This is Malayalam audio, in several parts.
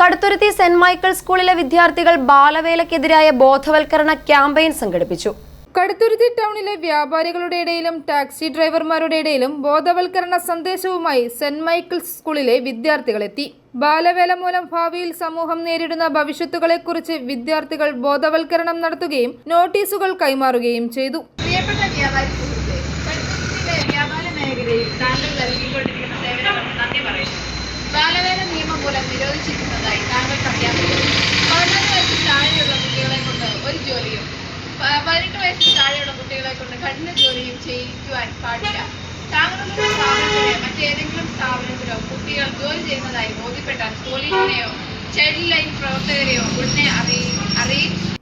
കടുത്തുരുത്തി സെന്റ് മൈക്കിൾ സ്കൂളിലെ വിദ്യാർത്ഥികൾ ബാലവേലക്കെതിരായ ബോധവൽക്കരണ ക്യാമ്പയിൻ സംഘടിപ്പിച്ചു. കടുത്തുരുത്തി ടൗണിലെ വ്യാപാരികളുടെ ഇടയിലും ടാക്സി ഡ്രൈവർമാരുടെ ഇടയിലും ബോധവൽക്കരണ സന്ദേശവുമായി സെന്റ് മൈക്കിൾസ് സ്കൂളിലെ വിദ്യാർത്ഥികളെത്തി. ബാലവേല മൂലം ഭാവിയിൽ സമൂഹം നേരിടുന്ന ഭവിഷ്യത്തുകളെക്കുറിച്ച് വിദ്യാർത്ഥികൾ ബോധവൽക്കരണം നടത്തുകയും നോട്ടീസുകൾ കൈമാറുകയും ചെയ്തു. പ്രിയപ്പെട്ട വ്യാപാരി സുഹൃത്തെ കടുത്തുരുത്തിയിലെ വ്യാപാര മേഖലയിൽ മൂലം നിരോധിച്ചിരിക്കുന്നതായി താങ്കൾക്ക് അറിയാമല്ലോ പതിനാല് വയസ്സിൽ താഴെയുള്ള കുട്ടികളെ കൊണ്ട് ഒരു ജോലിയും പതിനെട്ട് വയസ്സിൽ താഴെയുള്ള കുട്ടികളെ കൊണ്ട് കഠിന ജോലിയും ചെയ്യിക്കുവാൻ പാടില്ല. താങ്കളുടെ സ്ഥാപനത്തിലെ മറ്റേതെങ്കിലും സ്ഥാപനത്തിലോ കുട്ടികൾ ജോലി ചെയ്യുന്നതായി ബോധ്യപ്പെട്ടാൽ പോലീസിനെയോ ചൈൽഡ് ലൈൻ പ്രവർത്തകരെയോ ഉടനെ അറിയി അറിയിച്ച്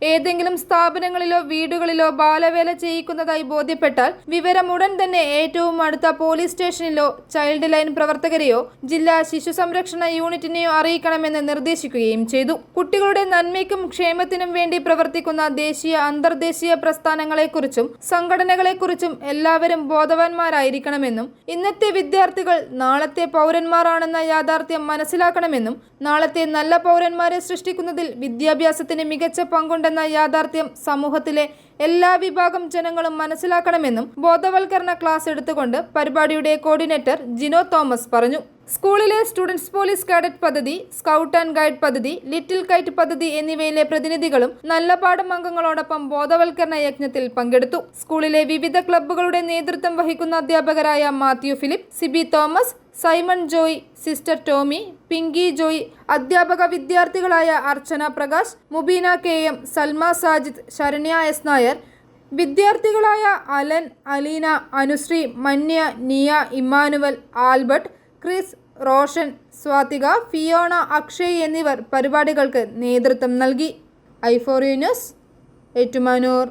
ഏതെങ്കിലും സ്ഥാപനങ്ങളിലോ വീടുകളിലോ ബാലവേല ചെയ്യിക്കുന്നതായി ബോധ്യപ്പെട്ടാൽ വിവരം ഉടൻ തന്നെ ഏറ്റവും അടുത്ത പോലീസ് സ്റ്റേഷനിലോ ചൈൽഡ് ലൈൻ പ്രവർത്തകരെയോ ജില്ലാ ശിശു സംരക്ഷണ യൂണിറ്റിനെയോ അറിയിക്കണമെന്ന് നിർദ്ദേശിക്കുകയും ചെയ്തു. കുട്ടികളുടെ നന്മയ്ക്കും ക്ഷേമത്തിനും വേണ്ടി പ്രവർത്തിക്കുന്ന ദേശീയ അന്തർദേശീയ പ്രസ്ഥാനങ്ങളെക്കുറിച്ചും സംഘടനകളെക്കുറിച്ചും എല്ലാവരും ബോധവാന്മാരായിരിക്കണമെന്നും ഇന്നത്തെ വിദ്യാർത്ഥികൾ നാളത്തെ പൗരന്മാരാണെന്ന യാഥാർത്ഥ്യം മനസ്സിലാക്കണമെന്നും നാളത്തെ നല്ല പൗരന്മാരെ സൃഷ്ടിക്കുന്നതിൽ വിദ്യാഭ്യാസത്തിന് മികച്ച പങ്കുണ്ടെന്ന യാഥാർത്ഥ്യം സമൂഹത്തിലെ എല്ലാ വിഭാഗം ജനങ്ങളും മനസ്സിലാക്കണമെന്നും ബോധവൽക്കരണ ക്ലാസ് എടുത്തുകൊണ്ട് പരിപാടിയുടെ കോർഡിനേറ്റർ ജിനോ തോമസ് പറഞ്ഞു. സ്കൂളിലെ സ്റ്റുഡൻസ് പോലീസ് കാഡറ്റ് പദ്ധതി സ്കൗട്ട് ആൻഡ് ഗൈഡ് പദ്ധതി ലിറ്റിൽ കൈറ്റ് പദ്ധതി എന്നിവയിലെ പ്രതിനിധികളും നല്ല പാഠം അംഗങ്ങളോടൊപ്പം ബോധവൽക്കരണ യജ്ഞത്തിൽ പങ്കെടുത്തു. സ്കൂളിലെ വിവിധ ക്ലബ്ബുകളുടെ നേതൃത്വം വഹിക്കുന്ന അധ്യാപകരായ Mathew Philip Sibi Thomas Simon Joy sister Tomy Pinky Joy അധ്യാപക വിദ്യാർത്ഥികളായ Archana Prakash Mubeena K M Salma Sajid Saranya S Nair വിദ്യാർത്ഥികളായ Alan Aleena Anushree Manya Niya Emmanuel Albert Chris Roshan Swathika Fiona Akshay എന്നിവർ പരിപാടികൾക്ക് നേതൃത്വം നൽകി. Iphoria news Ettumanoor.